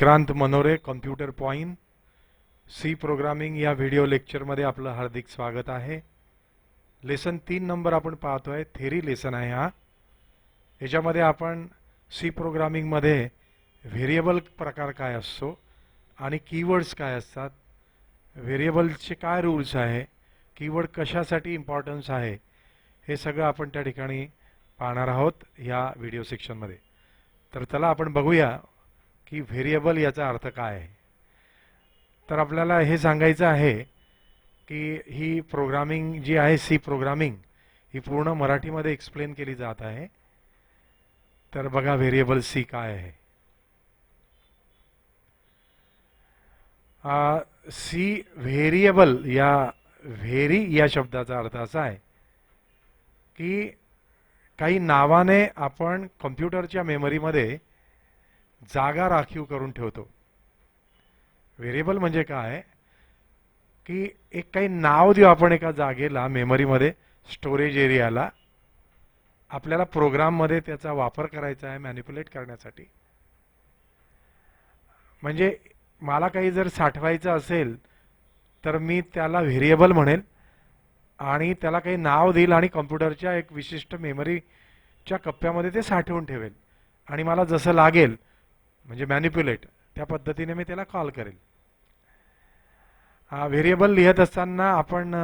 Vikrant Manore computer point C programming या video लेक्चरमध्ये आपलं हार्दिक स्वागत आहे. लेसन तीन नंबर आपण पाहतोय. थेरी लेसन आहे हा. याच्यामध्ये आपण सी प्रोग्रामिंगमध्ये व्हेरिएबल प्रकार काय असतो आणि कीवर्ड्स काय असतात? व्हेरिएबलचे काय रूल्स आहे? कीवर्ड कशासाठी इम्पॉर्टन्स आहे? हे सगळं आपण त्या ठिकाणी पाहणार आहोत या व्हिडिओ सेक्शनमध्ये तर चला आपण बघूया. की व्हेरिएबल याचा अर्थ काय आहे? तर आपल्याला हे सांगायचं आहे की ही प्रोग्रामिंग जी आहे सी प्रोग्रामिंग ही पूर्ण मराठीमध्ये एक्सप्लेन केली जात आहे. तर बघा व्हेरिएबल सी काय आहे. सी व्हेरिएबल या व्हेरी या शब्दाचा अर्थ असा आहे की काही नावाने आपण कॉम्प्युटरच्या मेमरीमध्ये जागा राखीव करून ठेवतो. व्हेरिएबल म्हणजे काय? की एक काही नाव देऊ आपण एका जागेला मेमरीमध्ये स्टोरेज एरियाला आपल्याला प्रोग्राममध्ये त्याचा वापर करायचा आहे मॅन्युपुलेट करण्यासाठी. म्हणजे मला काही जर साठवायचं असेल तर मी त्याला व्हेरिएबल म्हणेल आणि त्याला काही नाव देईल आणि कम्प्युटरच्या एक विशिष्ट मेमरीच्या कप्प्यामध्ये ते साठवून ठेवेल. आणि मला जसं लागेल म्हणजे मॅनिप्युलेट त्या पद्धतीने मी त्याला कॉल करेल. व्हेरिएबल लिहित असताना आपण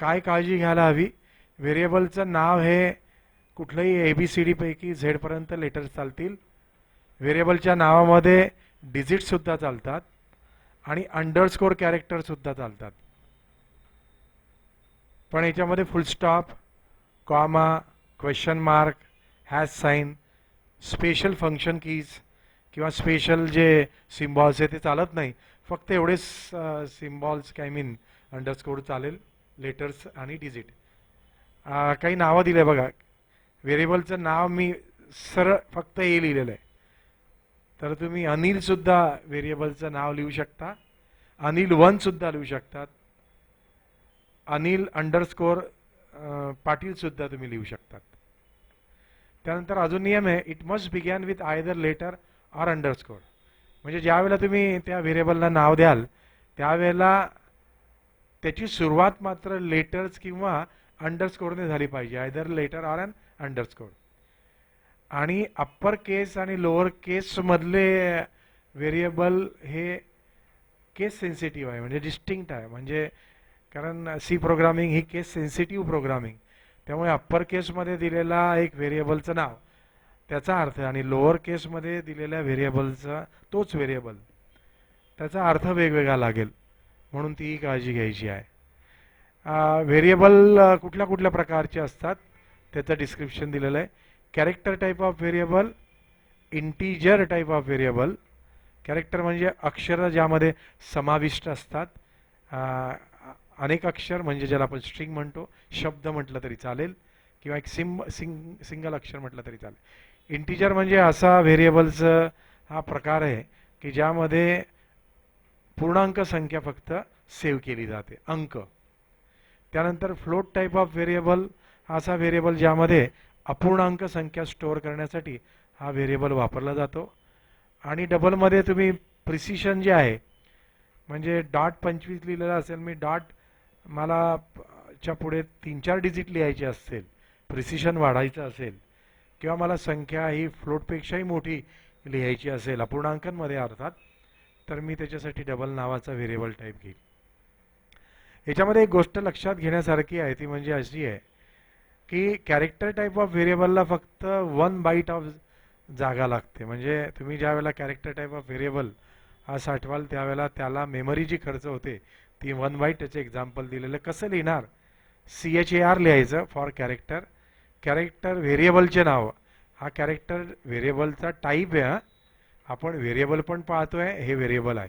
काय काळजी घ्यायला हवी? व्हेरिएबलचं नाव हे कुठलंही ए बी सी डीपैकी झेडपर्यंत लेटर्स चालतील. व्हेरिएबलच्या नावामध्ये डिजिटसुद्धा चालतात आणि अंडरस्कोर कॅरेक्टरसुद्धा चालतात. पण याच्यामध्ये full stop comma question mark hash sign special function keys किंवा स्पेशल जे सिम्बॉल्स आहे ते चालत नाही. फक्त एवढेच सिम्बॉल्स काय मीन अंडरस्कोर चालेल लेटर्स आणि डिजिट काही नावं दिले बघा. व्हेरिएबलचं नाव मी सरळ फक्त ए लिहिलेलं आहे. तर तुम्ही अनिलसुद्धा व्हेरिएबलचं नाव लिहू शकता. अनिल वनसुद्धा लिहू शकतात अनिल अंडरस्कोर पाटीलसुद्धा तुम्ही लिहू शकतात. त्यानंतर अजून नियम आहे. It must begin with either letter or underscore म्हणजे ज्यावेळेला तुम्ही त्या व्हेरिएबलला नाव द्याल त्यावेळेला त्याची सुरुवात मात्र लेटर्स किंवा अंडरस्कोरने झाली पाहिजे. Either letter or an underscore आणि अप्पर केस आणि लोअर केसमधले व्हेरिएबल हे केस सेन्सिटिव्ह आहे म्हणजे डिस्टिंक्ट आहे. म्हणजे कारण सी प्रोग्रामिंग ही केस सेन्सिटिव्ह प्रोग्रामिंग त्यामुळे अप्पर केसमध्ये दिलेला एक व्हेरिएबलचं नाव त्याचा अर्थ आणि लोअर केसमध्ये दिलेल्या व्हेरिएबलचा तोच व्हेरिएबल त्याचा अर्थ वेगवेगळा लागेल. म्हणून ती काळजी घ्यायची आहे. व्हेरिएबल कुठल्या कुठल्या प्रकारचे असतात त्याचं डिस्क्रिप्शन दिलेलं आहे. Character type of variable integer type of variable character म्हणजे अक्षरं ज्यामध्ये समाविष्ट असतात. अनेक अक्षर म्हणजे ज्याला आपण स्ट्रिंग म्हणतो शब्द म्हटलं तरी चालेल किंवा एक सिम सिंग सिंगल अक्षर म्हटलं तरी चालेल. इंटिजर म्हणजे असा व्हेरिएबलचं हा प्रकार आहे की ज्यामध्ये पूर्णांक संख्या फक्त सेव्ह केली जाते अंक. त्यानंतर फ्लोट टाईप ऑफ व्हेरिएबल हा असा व्हेरिएबल ज्यामध्ये अपूर्णांक संख्या स्टोअर करण्यासाठी हा व्हेरिएबल वापरला जातो. आणि डबलमध्ये तुम्ही प्रिसिशन जे आहे म्हणजे डॉट पंचवीस लिहिलेलं असेल मी डॉट मला च्या पुढे तीन चार डिजिट लिहायचे असतील प्रिसिशन वाढायचं असेल किंवा मला संख्या ही फ्लोटपेक्षाही मोठी लिहायची असेल अपूर्णांकांमध्ये अर्थात तर मी त्याच्यासाठी डबल नावाचा व्हेरिएबल टाईप घेईल याच्यामध्ये एक गोष्ट लक्षात घेण्यासारखी आहे ती म्हणजे अशी आहे की कॅरेक्टर टाईप ऑफ व्हेरिएबलला फक्त वन बाईट ऑफ जागा लागते. म्हणजे तुम्ही ज्या वेळेला कॅरेक्टर टाईप ऑफ व्हेरिएबल हा साठवाल त्यावेळेला त्याला मेमरी जी खर्च होते ती वन बाईट त्याचे एक्झाम्पल दिलेलं कसं लिहिणार? सी एच ए आर लिहायचं फॉर कॅरेक्टर कॅरेक्टर व्हेरिएबलचे नाव. हा कॅरेक्टर व्हेरिएबलचा टाईप आहे हा. आपण व्हेरिएबल पण पाहतोय हे व्हेरिएबल आहे.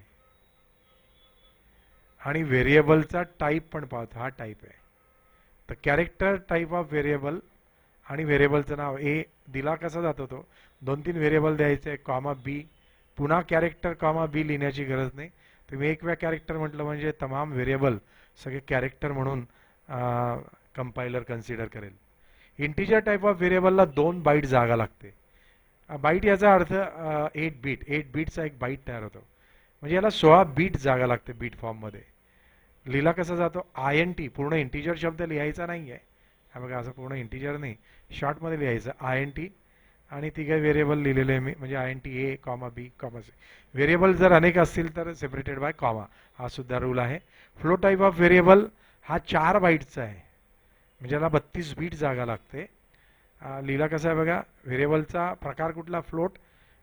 आणि व्हेरिएबलचा टाईप पण पाहतो हा टाईप आहे. तर कॅरेक्टर टाईप ऑफ व्हेरिएबल आणि व्हेरिएबलचं नाव ए दिला कसा जातो तो? दोन तीन व्हेरिएबल द्यायचे कॉमा बी पुन्हा कॅरेक्टर कॉमा बी लिहिण्याची गरज नाही. तुम्ही एक वेळा कॅरेक्टर म्हटलं म्हणजे तमाम व्हेरिएबल सगळे कॅरेक्टर म्हणून कंपायलर कन्सिडर करेल. इंटिजर टाईप ऑफ व्हेरिएबलला दोन बाईट जागा लागते. बाईट याचा अर्थ एट बीट एट बीटचा एक बाईट तयार होतो. म्हणजे याला सोळा बीट जागा लागते बीट फॉर्ममध्ये लिहिला कसा जातो? आय एन टी पूर्ण इंटिजर शब्द लिहायचा नाही आहे हा बघा असं पूर्ण इंटिजर नाही. शॉर्टमध्ये लिहायचं. आय एन टी आणि तिघे व्हेरिएबल लिहिलेले आहे मी. म्हणजे I N T A comma B comma C variable जर अनेक असतील तर सेपरेटेड बाय कॉमा हा सुद्धा रूल आहे. फ्लो टाईप ऑफ व्हेरिएबल हा चार बाईटचा आहे. म्हणजे याला बत्तीस बीट जागा लागते. लिहिला कसा आहे बघा व्हेरिएबलचा प्रकार कुठला? फ्लोट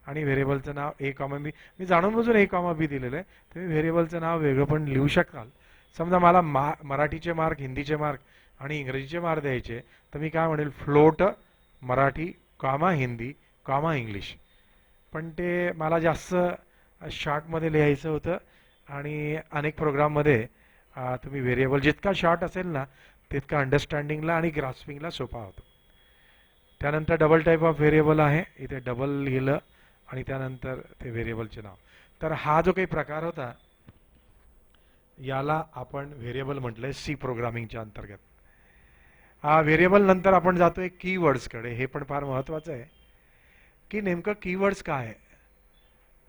आणि व्हेरिएबलचं नाव ए कॉमा बी मी जाणून बुजून ए कॉमा बी दिलेलं आहे. तुम्ही व्हेरिएबलचं नाव वेगळं पण लिहू शकाल. समजा मला मा मराठीचे मार्क हिंदीचे मार्क आणि इंग्रजीचे मार्क द्यायचे तर मी काय म्हणेल? Float Marathi comma Hindi comma English पण ते मला जास्त शॉर्टमध्ये लिहायचं होतं आणि अनेक प्रोग्राममध्ये तुम्ही व्हेरिएबल जितका शॉर्ट असेल ना तितका अंडरस्टँडिंगला आणि ग्रास्पिंगला सोपा होतो. त्यानंतर डबल टाईप ऑफ व्हेरिएबल आहे. इथे डबल लिहिलं आणि त्यानंतर ते व्हेरिएबलचे नाव. तर हा जो काही प्रकार होता याला आपण व्हेरिएबल म्हटलंय सी प्रोग्रामिंगच्या अंतर्गत. हा व्हेरिएबल नंतर आपण जातोय कीवर्ड्सकडे हे पण फार महत्वाचं आहे. की नेमकं कीवर्ड्स काय आहे?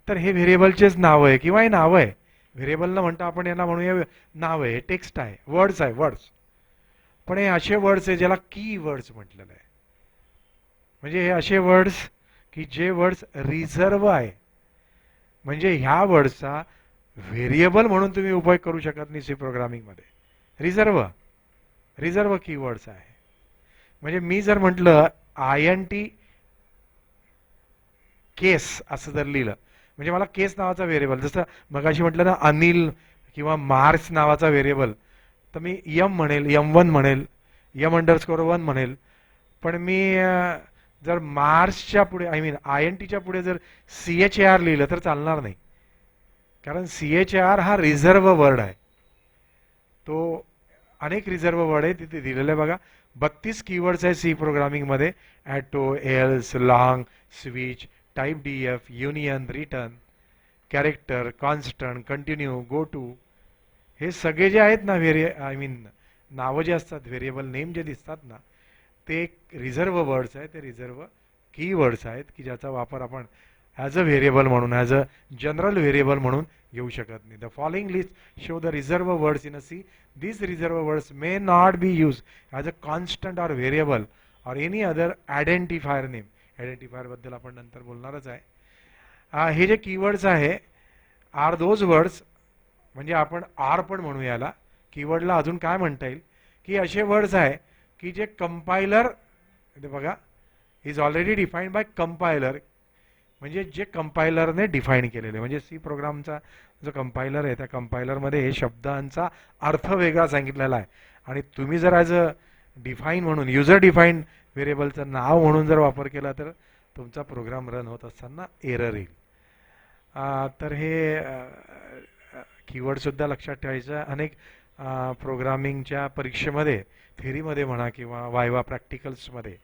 तर हे व्हेरिएबलचेच नाव आहे किंवा हे नाव आहे. व्हेरिएबल न म्हणता आपण यांना म्हणूया नाव आहे. टेक्स्ट आहे. वर्ड्स आहे. वर्ड्स पण हे असे वर्ड्स आहे ज्याला की वर्ड्स म्हटलेलं आहे. म्हणजे हे असे वर्ड्स की जे वर्ड्स रिझर्व आहे. म्हणजे ह्या वर्ड्सचा व्हेरिएबल म्हणून तुम्ही उपयोग करू शकत नाही सी प्रोग्रामिंगमध्ये रिझर्व रिझर्व की वर्ड्स आहे. म्हणजे मी जर म्हटलं आय एन टी केस असं जर लिहिलं म्हणजे मला केस नावाचा व्हेरिएबल जसं मगाशी म्हटलं ना अनिल किंवा मार्स नावाचा व्हेरिएबल तर मी यम म्हणेल यम वन म्हणेल यम अंडरस्कोर वन म्हणेल. पण मी जर मार्सच्या पुढे आय मीन आय एन टीच्या पुढे जर सी एच ए आर लिहिलं तर चालणार नाही. कारण सी एच ए आर हा रिझर्व वर्ड आहे. तो अनेक रिझर्व वर्ड आहे तिथे दिलेलं आहे बघा. बत्तीस कीवर्ड्स आहे C प्रोग्रामिंगमध्ये auto else long switch type D F union return character constant continue go to हे सगळे जे आहेत ना व्हेरिय आय मीन नावं जे असतात व्हेरिएबल नेम जे दिसतात ना ते एक रिझर्व वर्ड्स आहेत ते रिझर्व की वर्ड्स आहेत की ज्याचा वापर आपण ॲज अ व्हेरिएबल म्हणून ॲज अ जनरल व्हेरिएबल म्हणून घेऊ शकत नाही. The following list show the reserve words in a C this reserve words may not be use as a constant or variable or any other identifier name आयडेंटिफायरबद्दल आपण नंतर बोलणारच आहे. हे जे कीवर्ड्स आहे आर दोज वर्ड्स म्हणजे आपण R पण म्हणू याला. कीवर्डला अजून काय म्हणता येईल? की असे वर्ड्स आहे की जे कंपायलर बघा is already defined by compiler म्हणजे जे कंपायलरने डिफाईन केलेले म्हणजे सी प्रोग्रामचा जो कंपायलर आहे त्या कंपायलरमध्ये हे शब्दांचा अर्थ वेगळा सांगितलेला आहे. आणि तुम्ही जर ॲज अ डिफाईन म्हणून युजर डिफाईन व्हेरिएबलचं नाव म्हणून जर वापर केला तर तुमचा प्रोग्राम रन होत असताना एरर येईल. तर हे कीवर्डसुद्धा लक्षात ठेवायचं. अनेक प्रोग्रामिंगच्या परीक्षेमध्ये थेरीमध्ये म्हणा किंवा वायवा प्रॅक्टिकल्समध्ये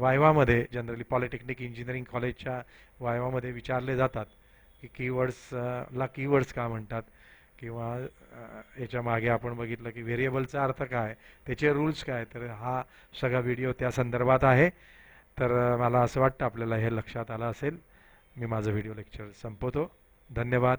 वायवामध्ये जनरली पॉलिटेक्निक इंजिनिअरिंग कॉलेजच्या वायवामध्ये विचारले जातात की कीवर्ड्सला कीवर्ड्स का म्हणतात? किंवा याच्या मागे आपण बघितलं की व्हेरिएबलचा अर्थ काय? त्याचे रूल्स काय? तर हा सगळा व्हिडिओ त्या संदर्भात आहे. तर मला असं वाटतं आपल्याला हे लक्षात आलं असेल. मी माझं व्हिडिओ लेक्चर संपवतो. धन्यवाद.